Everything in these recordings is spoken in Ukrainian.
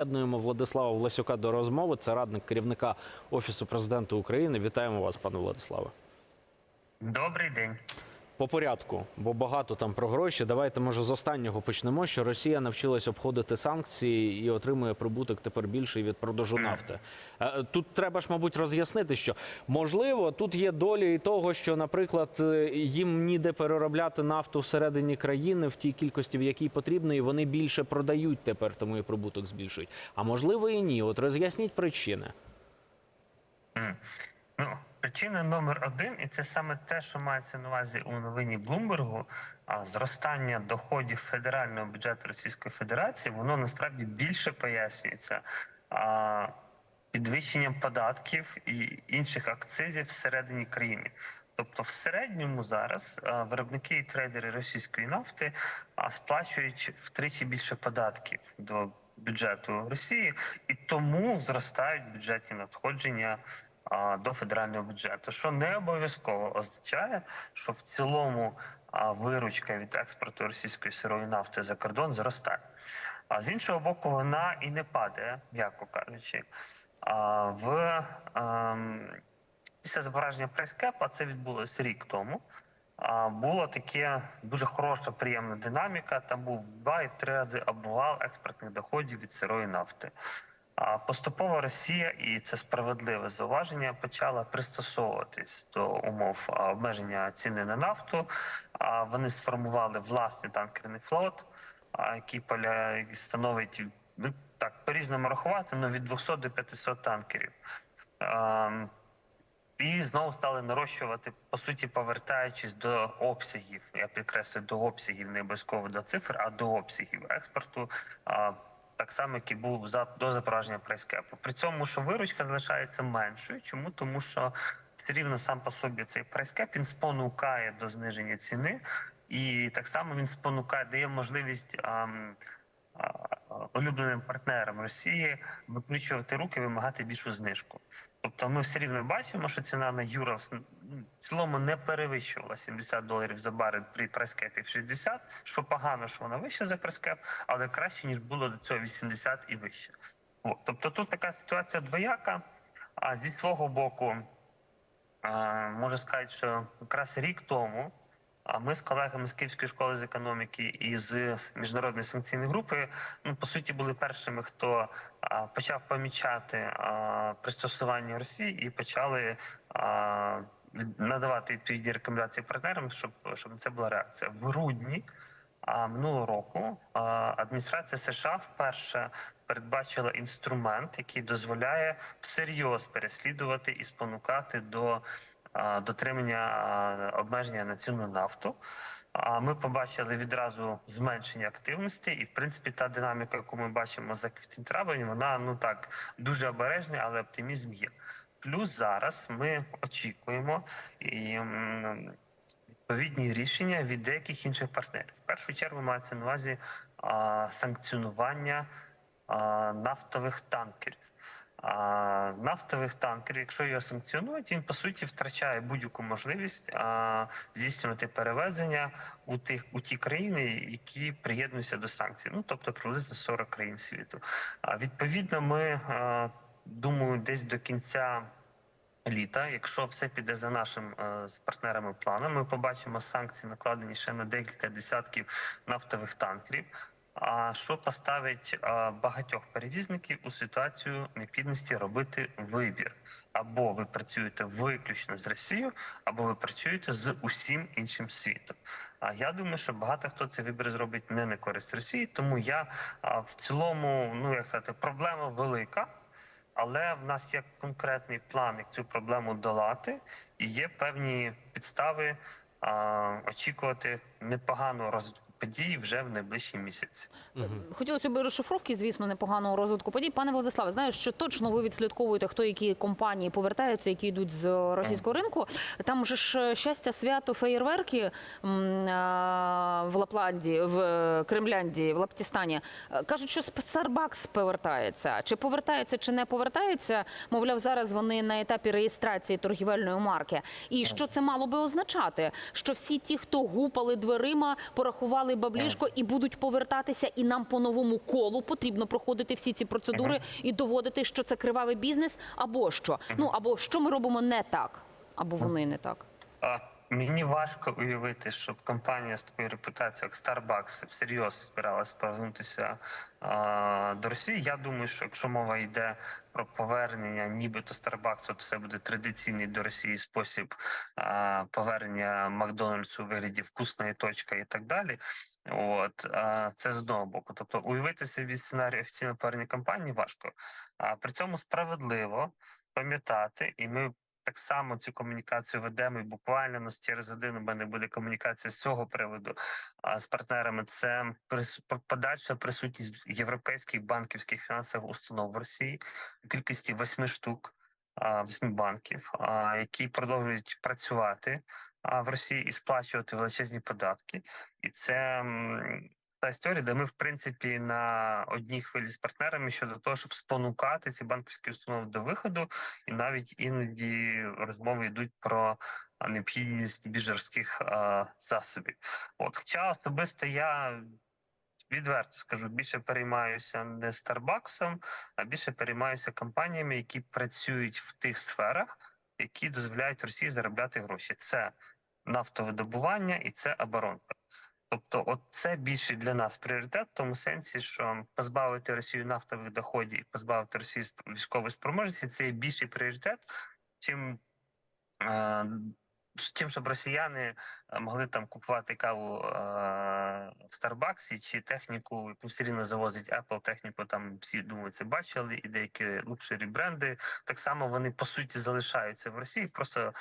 Приєднуємо Владислава Власюка до розмови. Це радник керівника Офісу президента України. Вітаємо вас, пане Владиславе. Добрий день. По порядку, бо багато там про гроші. Давайте може з останнього почнемо. Що Росія навчилась обходити санкції і отримує прибуток тепер більший від продажу нафти. Е, Тут треба ж, мабуть, роз'яснити, що можливо тут є долі і того, що, наприклад, е, їм ніде переробляти нафту всередині країни в тій кількості, в якій потрібно, і вони більше продають тепер, тому і прибуток збільшують. А можливо і ні. От роз'ясніть причини. Ну, причина номер один, і це саме те, що мається на увазі у новині Блумбергу. А зростання доходів федерального бюджету Російської Федерації воно насправді більше пояснюється а, підвищенням податків і інших акцизів всередині країни. Тобто, в середньому зараз виробники і трейдери російської нафти сплачують втричі більше податків до бюджету Росії, і тому зростають бюджетні надходження до федерального бюджету, що не обов'язково означає, що в цілому виручка від експорту російської сирої нафти за кордон зростає. А з іншого боку, вона і не падає, м'яко кажучи. В ем, після запороження прайскепа це відбулося рік тому. А було таке дуже хороша, приємна динаміка. Там був два і в три рази обвал експортних доходів від сирої нафти. Поступово Росія, і це справедливе зауваження, почала пристосовуватись до умов обмеження ціни на нафту. Вони сформували власний танкерний флот, який поля становить ну так по різному рахувати, ну від 200 до 500 танкерів. І знову стали нарощувати, по суті, повертаючись до обсягів. Я підкреслюю до обсягів, не обов'язково до цифр, а до обсягів експорту. Так само, як і був за до запровадження прайскепу. При цьому, що виручка залишається меншою. Чому? Тому що все рівно сам по собі цей прайскеп він спонукає до зниження ціни, і так само він спонукає, дає можливість. ам, а, улюбленим партнерам Росії викручувати руки, вимагати більшу знижку. Тобто, ми все рівно бачимо, що ціна на Юралс в цілому не перевищувала 70 доларів за барель при прайскепі в 60, що погано, що вона вища за прайскеп, але краще ніж було до цього 80 і вище. От. Тобто тут така ситуація двояка. А зі свого боку, можу сказати, що якраз рік тому. А ми з колегами з Київської школи з економіки і з міжнародної санкційної групи, ну по суті, були першими, хто почав помічати пристосування Росії і почали надавати відповідні рекомендації партнерам, щоб щоб це була реакція в грудні. А минулого року а, адміністрація США вперше передбачила інструмент, який дозволяє всерйоз переслідувати і спонукати до дотримання обмеження на ціну нафту. А ми побачили відразу зменшення активності, і в принципі та динаміка, яку ми бачимо за квітень травень, вона ну так дуже обережна, але оптимізм є. Плюс зараз ми очікуємо і відповідні рішення від деяких інших партнерів. В першу чергу мається на увазі а, санкціонування а, нафтових танкерів. Нафтових танкерів, якщо його санкціонують, він по суті втрачає будь-яку можливість здійснювати перевезення у тих у ті країни, які приєднуються до санкцій. Ну тобто приблизно 40 країн світу. А відповідно, ми думаю, десь до кінця. Літа, якщо все піде за нашим е, з партнерами планом, ми побачимо санкції, накладені ще на декілька десятків нафтових танкерів. Що поставить багатьох перевізників у ситуацію необхідності робити вибір? Або ви працюєте виключно з Росією, або ви працюєте з усім іншим світом. А я думаю, що багато хто цей вибір зробить не на користь Росії, тому я в цілому, ну як сказати, проблема велика. Але в нас є конкретний план, як цю проблему долати, і є певні підстави а, очікувати непоганого розвитку подій вже в найближчі місяці. Хотілося б розшифровки, звісно, непоганого розвитку подій. Пане Владиславе, знаю, що точно ви відслідковуєте, хто які компанії повертаються, які йдуть з російського ринку. Там же ж щастя, свято, феєрверки в Лапландії, в Кремляндії, в Лаптістані. Е, Кажуть, що Starbucks повертається. Чи повертається, чи не повертається? Мовляв, зараз вони на етапі реєстрації торгівельної марки. І що це мало би означати? Що всі ті, хто гупали дверима, порахували зібрали баблішко і будуть повертатися, і нам по новому колу потрібно проходити всі ці процедури і доводити, що це кривавий бізнес, або що. Ну або що ми робимо не так, або вони не так. Мені важко уявити, щоб компанія з такою репутацією, як Starbucks, всерйоз збиралась повернутися а, до Росії. Я думаю, що якщо мова йде про повернення, нібито Starbucks, то це буде традиційний до Росії спосіб а, повернення Макдональдсу у вигляді вкусної точки і так далі. От а, це з одного боку. Тобто уявити собі сценарій офіційного повернення компанії важко. А при цьому справедливо пам'ятати, і ми так само цю комунікацію ведемо. І буквально нас через один у мене буде комунікація з цього приводу а, з партнерами. Це подальша присутність європейських банківських фінансових установ в Росії у кількості восьми штук, восьми банків, які продовжують працювати в Росії і сплачувати величезні податки. І це та історія, де ми, в принципі, на одній хвилі з партнерами щодо того, щоб спонукати ці банківські установи до виходу, і навіть іноді розмови йдуть про необхідність більш а, засобів. От, хоча особисто я відверто скажу, більше переймаюся не Старбаксом, а більше переймаюся компаніями, які працюють в тих сферах, які дозволяють Росії заробляти гроші. Це нафтовидобування і це оборонка. Тобто, от це більше для нас пріоритет, в тому сенсі, що позбавити Росію нафтових доходів, позбавити Росію військової спроможності це є більший пріоритет, чим, е, чим щоб росіяни е, могли там купувати каву е, в Старбаксі чи техніку, яку все рівно завозить Apple, техніку там всі думаю, це бачили, і деякі лукшері бренди. Так само вони по суті залишаються в Росії, просто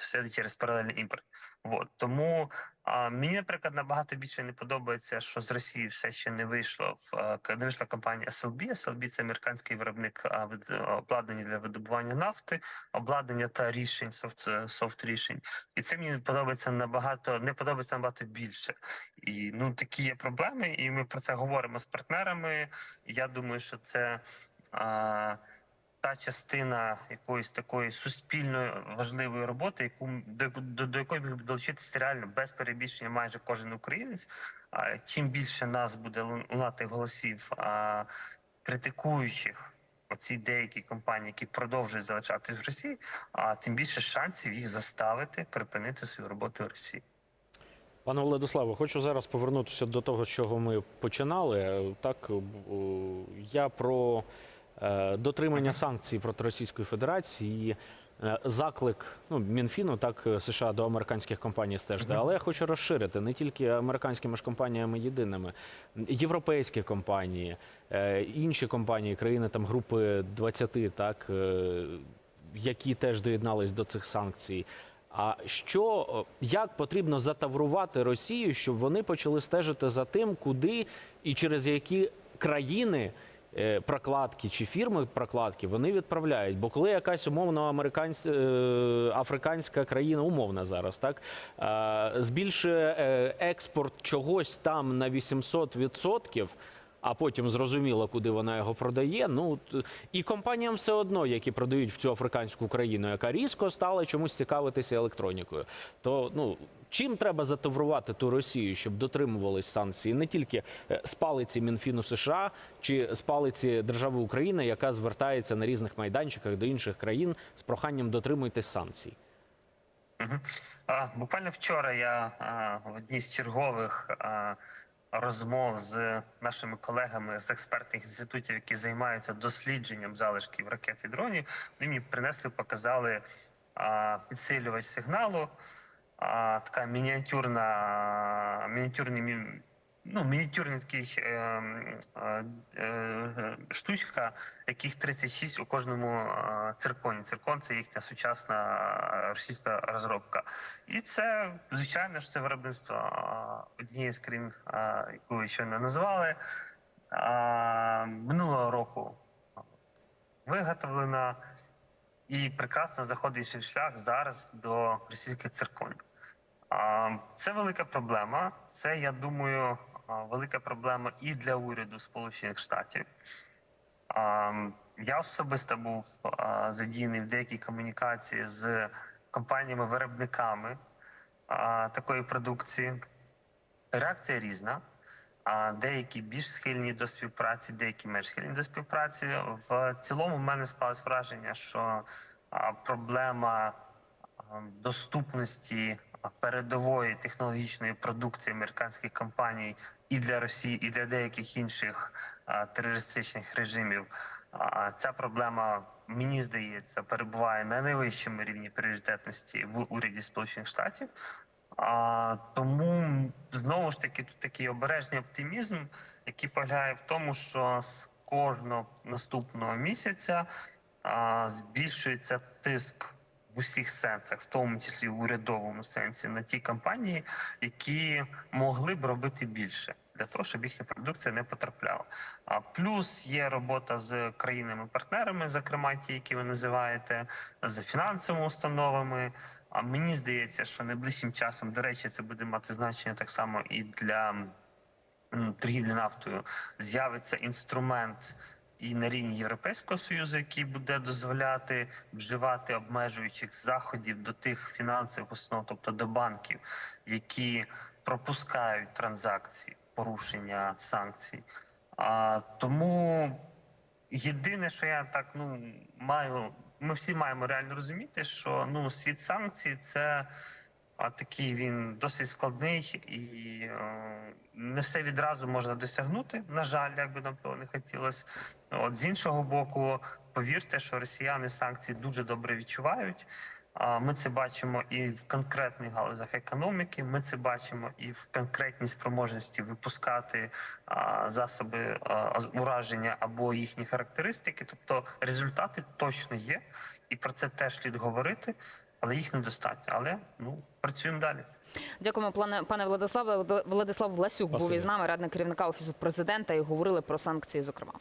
все через паралельний імпорт. Вот. Тому а, мені, наприклад, набагато більше не подобається, що з Росії все ще не вийшло в к- не вийшла компанія SLB. SLB – це американський виробник а, обладнання для видобування нафти, обладнання та рішень, софт, софт рішень. І це мені подобається набагато не подобається набагато більше. І ну такі є проблеми, і ми про це говоримо з партнерами. Я думаю, що це. А, та частина якоїсь такої суспільної важливої роботи, яку до, до, до якої міг долучитися реально без перебільшення майже кожен українець. А чим більше нас буде лунати голосів, а, критикуючих оці деякі компанії, які продовжують залишатись в Росії, а тим більше шансів їх заставити припинити свою роботу в Росії. Пане Владиславе, хочу зараз повернутися до того, з чого ми починали. Так, е, я про дотримання санкцій проти Російської Федерації. і, е, Заклик ну, Мінфіну, так е, США до американських компаній стежити. Але я хочу розширити не тільки американськими ж компаніями єдиними, європейські компанії, е, інші компанії, країни там групи 20, так, е, які теж доєднались до цих санкцій. А що е, як потрібно затаврувати Росію, щоб вони почали стежити за тим, куди і через які країни е, прокладки чи фірми прокладки вони відправляють? Бо коли якась умовно американська африканська країна, умовна зараз, так е, збільшує е, експорт чогось там на 800%, а потім зрозуміло, куди вона його продає. Ну і компаніям все одно, які продають в цю африканську країну, яка різко стала чомусь цікавитися електронікою. То ну чим треба затаврувати ту Росію, щоб дотримувались санкцій не тільки е, з палиці Мінфіну США чи з палиці держави Україна, яка звертається на різних майданчиках до інших країн з проханням дотримуйтесь санкцій. Мгм. А, буквально вчора я а, в одній з чергових а, розмов з нашими колегами з експертних інститутів, які займаються дослідженням залишків ракет і дронів, вони мені принесли, показали а, підсилювач сигналу, а, така мініатюрна, мініатюрний мі- ну, мініатюрний такий е, е, е, штучка, яких 36 у кожному е, цирконі. Циркон це їхня сучасна е, російська розробка. І це, звичайно ж, це виробництво однієї з країн, яку ви щойно назвали. Минулого року виготовлена і прекрасно заходить в шлях зараз до російських цирконів. Це велика проблема. Це, я думаю, велика проблема і для уряду Сполучених Штатів. Я особисто був задіяний в деякій комунікації з компаніями-виробниками такої продукції. Реакція різна. Деякі більш схильні до співпраці, деякі менш схильні до співпраці. В цілому в мене склалось враження, що проблема доступності передової технологічної продукції американських компаній і для Росії, і для деяких інших терористичних режимів. Ця проблема, мені здається, перебуває на найвищому рівні пріоритетності в уряді Сполучених Штатів. А, тому знову ж таки тут такий обережний оптимізм, який полягає в тому, що з кожного наступного місяця збільшується тиск в усіх сенсах, в тому числі в урядовому сенсі, на ті компанії, які могли б робити більше для того, щоб їхня продукція не потрапляла. А плюс є робота з країнами-партнерами, зокрема ті, які ви називаєте, з фінансовими установами. А мені здається, що найближчим часом, до речі, це буде мати значення так само і для торгівлі нафтою. З'явиться інструмент і на рівні Європейського союзу, який буде дозволяти вживати обмежуючих заходів до тих фінансових установ, тобто до банків, які пропускають транзакції, порушення санкцій. А тому єдине, що я так ну маю, ми всі маємо реально розуміти, що ну світ санкцій це а такий він досить складний і е, не все відразу можна досягнути. На жаль, як би нам того не хотілося. От з іншого боку, повірте, що росіяни санкції дуже добре відчувають. Ми це бачимо і в конкретних галузях економіки. Ми це бачимо і в конкретній спроможності випускати засоби ураження або їхні характеристики. Тобто результати точно є, і про це теж слід говорити, але їх недостатньо. Але ну працюємо далі. Дякуємо, пане пане Владиславе. Владислав Власюк був із нами, радник керівника офісу президента, і говорили про санкції. Зокрема.